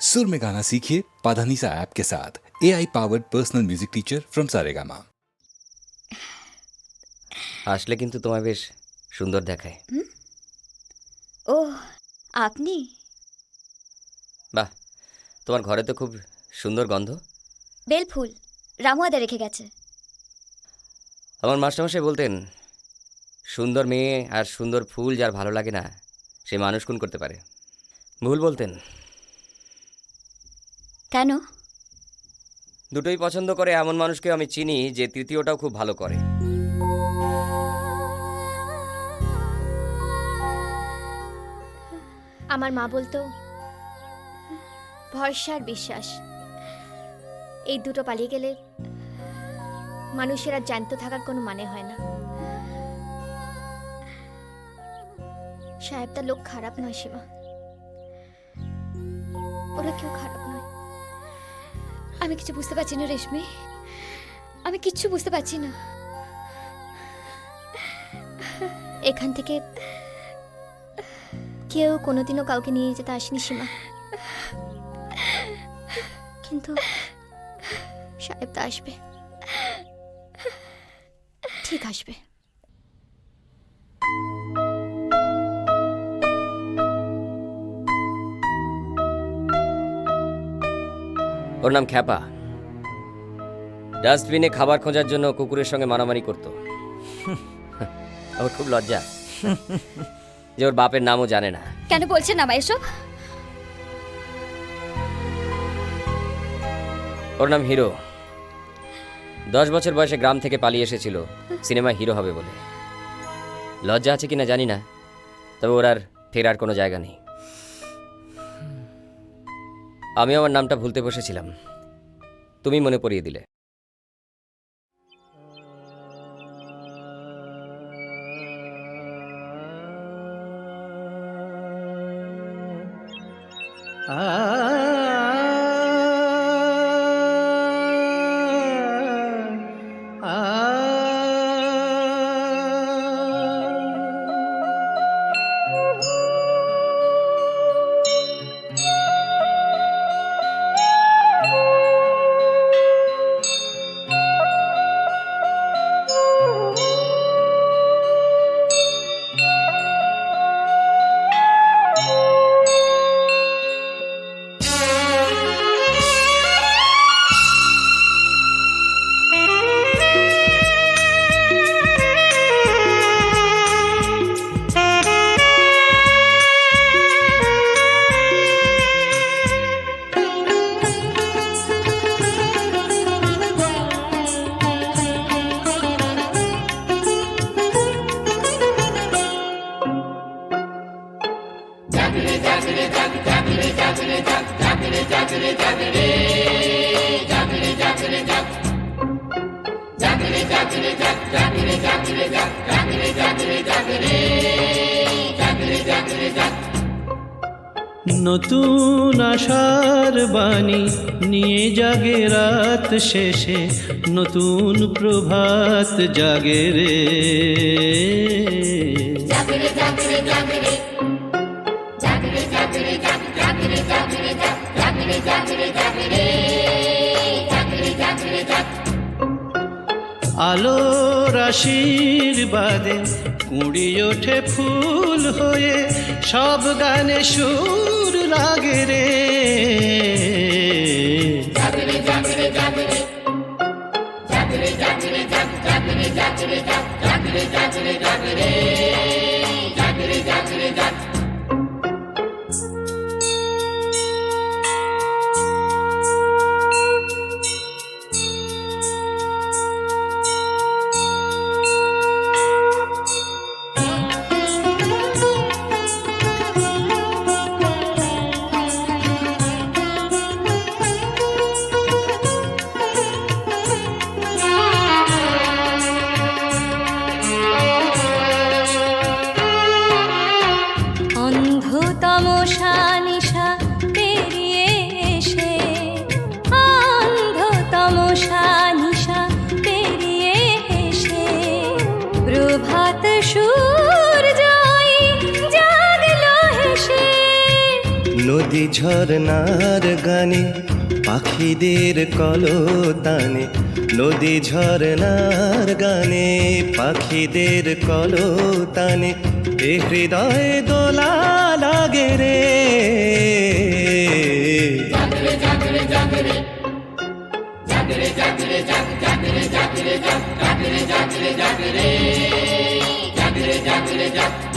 सुर में गाना सीखिए पाधानीसा ऐप के साथ A I powered personal music teacher from Saregama আসলে কিন্তু তোমায় বেশ সুন্দর দেখায় ও আপনি বাহ তোমার ঘরে তো খুব সুন্দর গন্ধ বেলফুল রামুয়াদা রেখে গেছে আমার মাস্টারমশাই বলতেন সুন্দর মেয়ে আর সুন্দর ফুল যার ভালো লাগে না সে মানুষ খুন করতে পারে ভুল বলতেন কেন? দুটোই পছন্দ করে এমন মানুষকে আমি চিনি যে তৃতীয়টাও খুব ভালো করে। আমার মা বলতো ভরসা আর বিশ্বাস। এই দুটো পালিয়ে গেলে মানুষের আর জ্যান্ত থাকার কোনো মানে হয় না। সাহেবটা লোক খারাপ নয় সীমা ওরা কেউ খারাপ আমি কিছু বুঝতে পারছি না, রেশমি। আমি কিচ্ছু বুঝতে পারছি না। এখান থেকে কেউ কোনোদিনও কাউকে নিয়ে যেতে আসেনি সীমা। কিন্তু সাহেব তো আসবে। ঠিক আসবে। ওর নাম খ্যাপা। ডাস্টবিনে খাবার খোঁজার জন্য কুকুরের সঙ্গে মারামারি করত। আমার খুব লজ্জা। যে ওর বাপের নামও জানে না। কেন বলছেন না এসব ওর নাম হিরো। দশ বছর বয়সে গ্রাম থেকে পালিয়ে এসেছিল। সিনেমায় হিরো হবে বলে। লজ্জা আছে কিনা জানি না। তবে ওর আর ফেরার কোনো জায়গা নেই। আমি আমার নামটা ভুলতে বসেছিলাম। তুমি মনে পড়িয়ে দিলে। নতুন আশার বাণী নিয়ে জাগে রাত শেষে নতুন প্রভাত জাগে রে আলোর বাদে কুড়ি ওঠে ফুল হয়ে সব গানে সুর লাগে রে। নদী ঝরনার গানে, পাখিদের কলতানে। নদী ঝরনার গানে, পাখিদের কলতানে। এ হৃদয় দোলা লাগে রে। নদী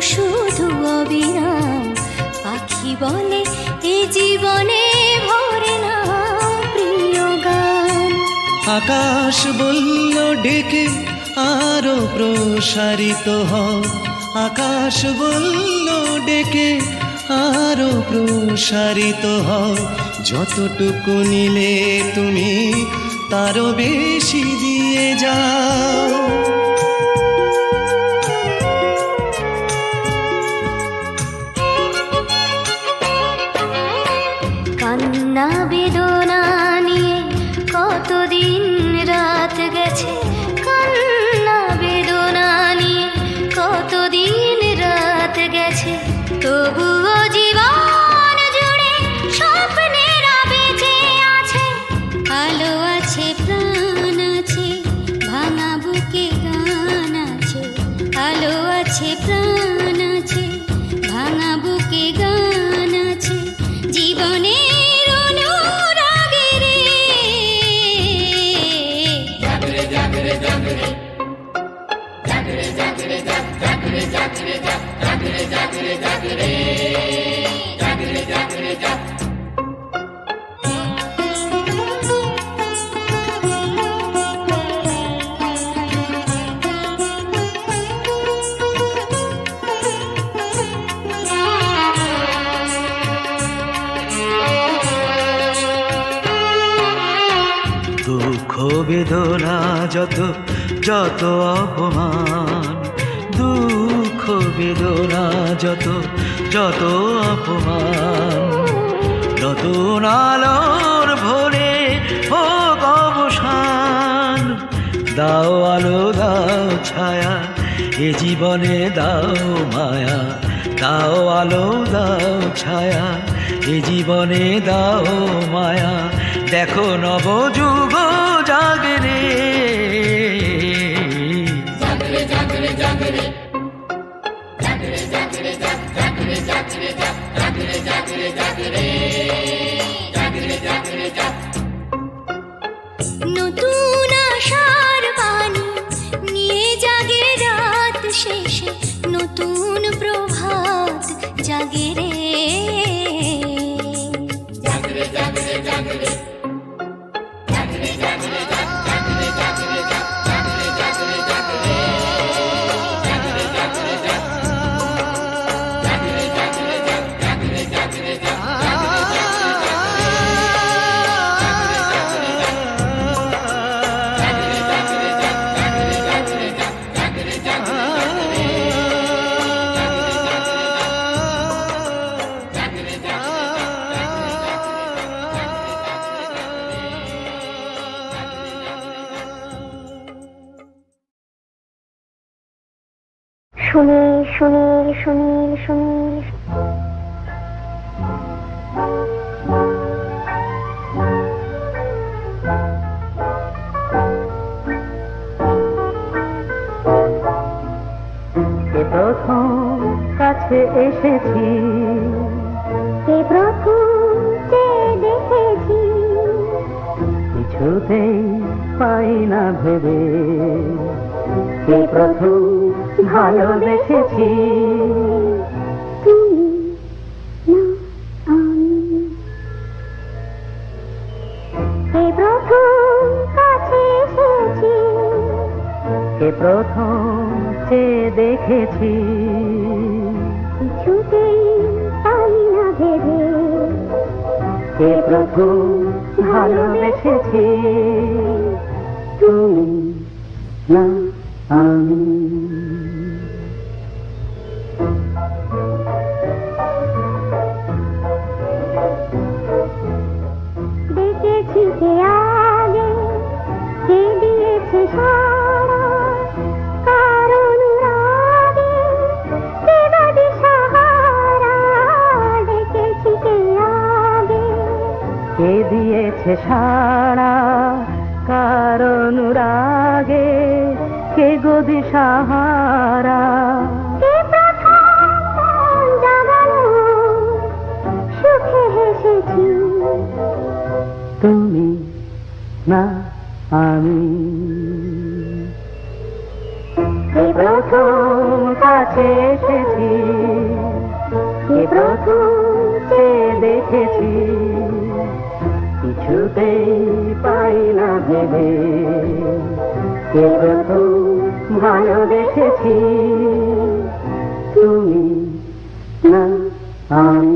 শুধু অবিরাম পাখি বলে এই জীবনে ভরে না, প্রিয় গান। আকাশ বলল, ডেকে আরও প্রসারিত হও আকাশ বলল, ডেকে আরও প্রসারিত হও যতটুকু নিলে তুমি, তারও বেশি দিয়ে যাও। দুঃখ বেদনা যত যত অপমান বেদনা, যত যত অপমান। নতুন আলোর ভোরে হোক অবসান। দাও আলো, দাও ছায়া, এ জীবনে দাও মায়া। দাও আলো, দাও ছায়া, এ জীবনে দাও মায়া। দেখো নব যুগ জাগরে নতুন সুনীল সুনীল সুনীল প্রথম কাছে এসেছি। এ প্রথম যে দেখেছি। কিছুতেই পাই না ভেবে। এ প্রথম ভালোবেসেছি প্রথম চেয়ে দেখেছি। কিছুতেই পাই না ভেবে। কে প্রথম ভালোবেসেছি তুমি না আমি কে দিয়েছে সারা কারণ রাগে কে গদি সাহারা তুমি না আমি। প্রথম কাছে এসেছি? প্রথম দেখেছি? কিছুতেই পাই না ভেবে। প্রথম ভালোবেসেছি তুমি না আমি।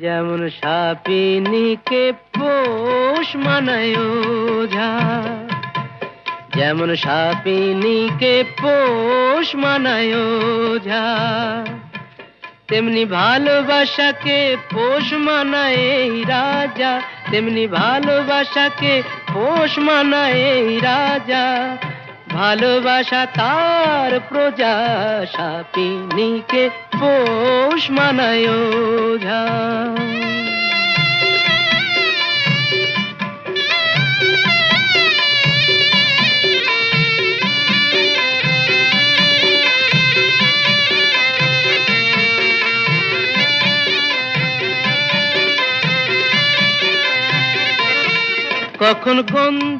যেমন সাপিনীকে পোষ মানায় ওঝা যেমন সাপিনীকে পোষ মানায় ওঝা তেমনি ভালোবাসাকে পোষ মানায় এই রাজা। তেমনি ভালোবাসাকে পোষ মানায় এই রাজা। ভালোবাসা তার প্রজা সাপিনীকে পোষ মানায় ওঝা। কখন গন্ধ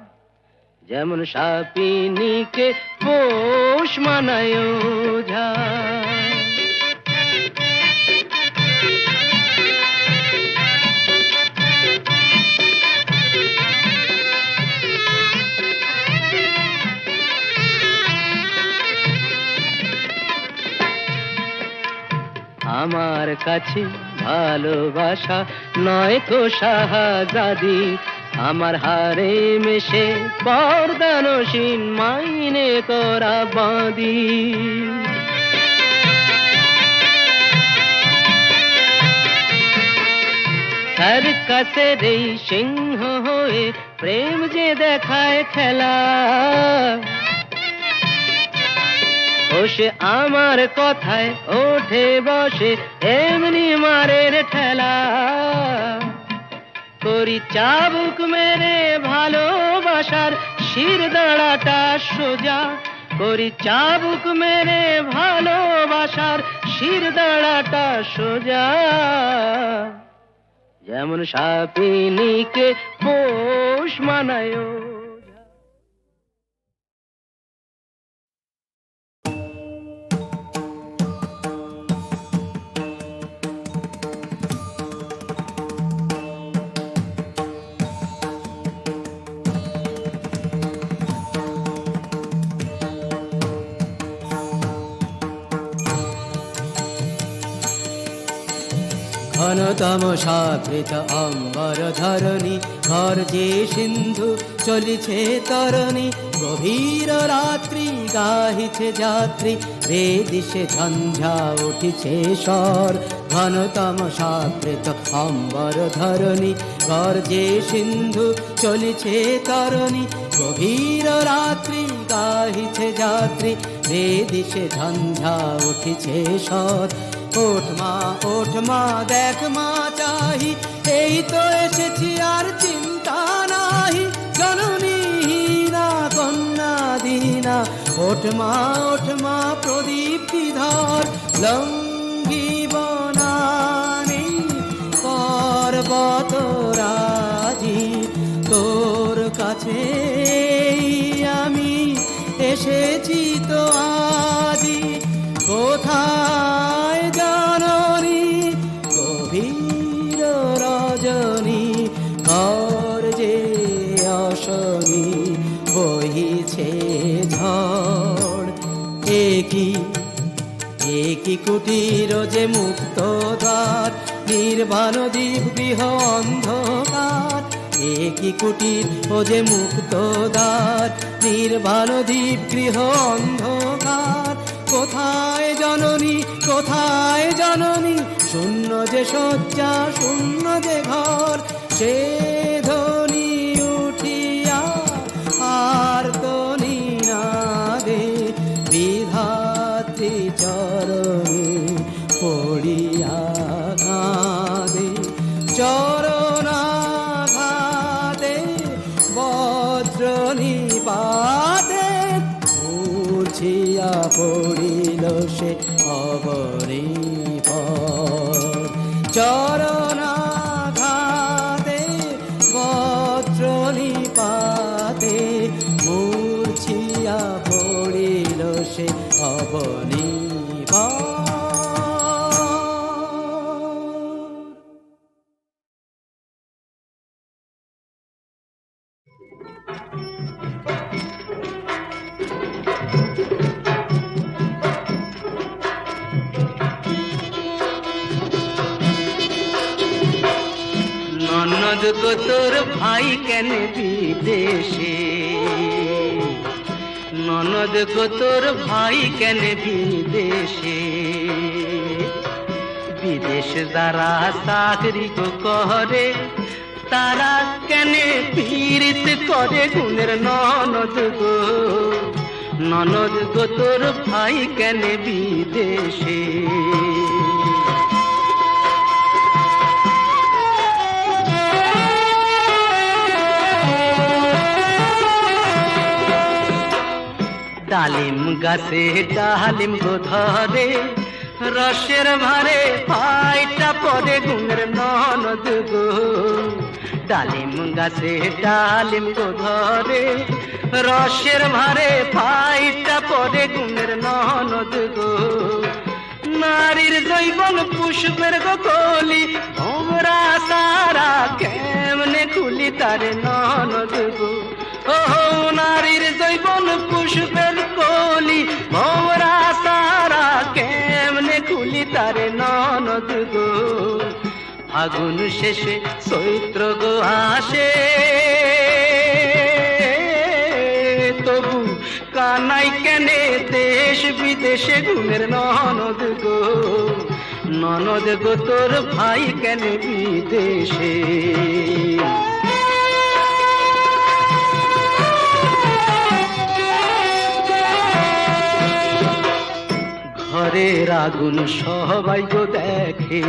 যেমন সাপিনীকে পোষ মানায় ওঝা আমার কাছে ভালোবাসা নয় তো শাহাজাদি আমার হারে মেশে বরদানসীন মাইনে করা বাঁধি। সার্কাসের এই সিংহ হয়ে প্রেম যে দেখায় খেলা। ও সে আমার কথায় ওঠে বসে, এমনি মারের ঠেলা। করি চাবুক মেরে ভালোবাসার শির দাঁড়াটা সোজা। করি চাবুক মেরে ভালোবাসার শির দাঁড়াটা সোজা। যেমন সাপিনীকে পোষ মানায় ঘনতম সাকৃত অম্বর ধরণী, ঘর যে সিন্ধু চলিছে তরণী, গভীর রাত্রি গাহিছে যাত্রী বেদিশে ঝঞ্ঝা উঠিছে স্বর, ঘনতম সাকৃত অম্বর ধরণী, ঘর যে সিন্ধু চলিছে তরণী, গভীর রাত্রি গাহিছে যাত্রী বেদিশে ঝঞ্ঝা উঠিছে স্বর ওঠ মা ওঠ মা, দেখ মা চাহি। এই তো এসেছি, আর চিন্তা নাহি জননী হীনা, কন্যা দীনা। ওঠ মা ওঠ মা, প্রদীপ ধর। লঙ্গি বনানি, পর্বত রাজি। তোর কাছে আমি এসেছি তো আজি কোথায় একই কুটির যে মুক্ত দ্বার নির্বাণ দ্বীপ গৃহ অন্ধকার। একই কুটির ও যে মুক্ত দ্বার, নির্বাণ দ্বীপ গৃহ অন্ধকার। কোথায় জননী কোথায় জননী? শূন্য যে শয্যা, শূন্য যে ঘর, সে ধ্বনি পড়িল সে অবরে চরণাঘাতে গো তোর ভাই কেন বিদেশে? বিদেশ দ্বারা চাকরি গো করে, তারা কেন পীড়িত করে গুণের ননদ গো? ননদ গো, তোর ভাই কেন বিদেশে? ডালিম গাছে ডালিম গো ধরে রসের ভারে পাইটা পরে গুণের ননদ গো। ডালিম গাছে ডালিম গো ধরে রসের ভারে পাইটা পরে গুণের ননদ গো। নারীর জৈবন পুষ্পের গো কলি ভোমরা সারা কেমনে খুলি তারে ননদ গো। ও নারীর জৈবন পুষ্পের তারে ননদ গো। ফাগুন শেষে চৈত্র গো আসে। তবু কানাই কেনে দেশ বিদেশে গুণের ননদ গো। ননদ গো, তোর ভাই কেন বিদেশে। ঘরের আগুন সবাই গো দেখে।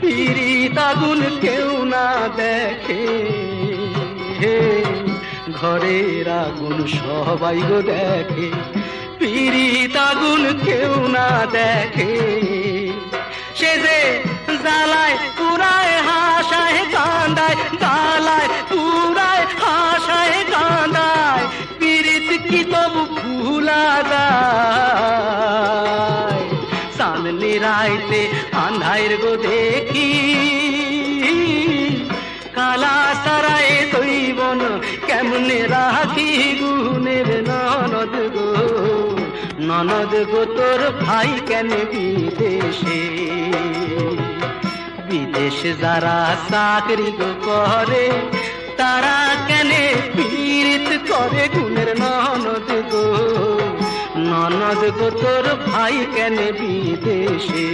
পিরিত আগুন কেউ না দেখে। ঘরের আগুন সবাই গো দেখে। পিরিত আগুন কেউ না দেখে। সে যে জ্বালায়, পুরায় হাসায় কান্দায় জ্বালায়, পুরায় হাসায় কান্দায় পিরিত কি তবু ভুলা রাইতে আন্ধাইর গো দেখি। কালা সারায় দৈবন কেমনে রাখি গুনের ননদ গো? ননদ গো, তোর ভাই কেন বিদেশে? বিদেশ যারা চাকরি গো করে, তারা কেন পীড়িত করে গুণের ননদ গো? ননদ গো তোর ভাই কেন বিদেশে?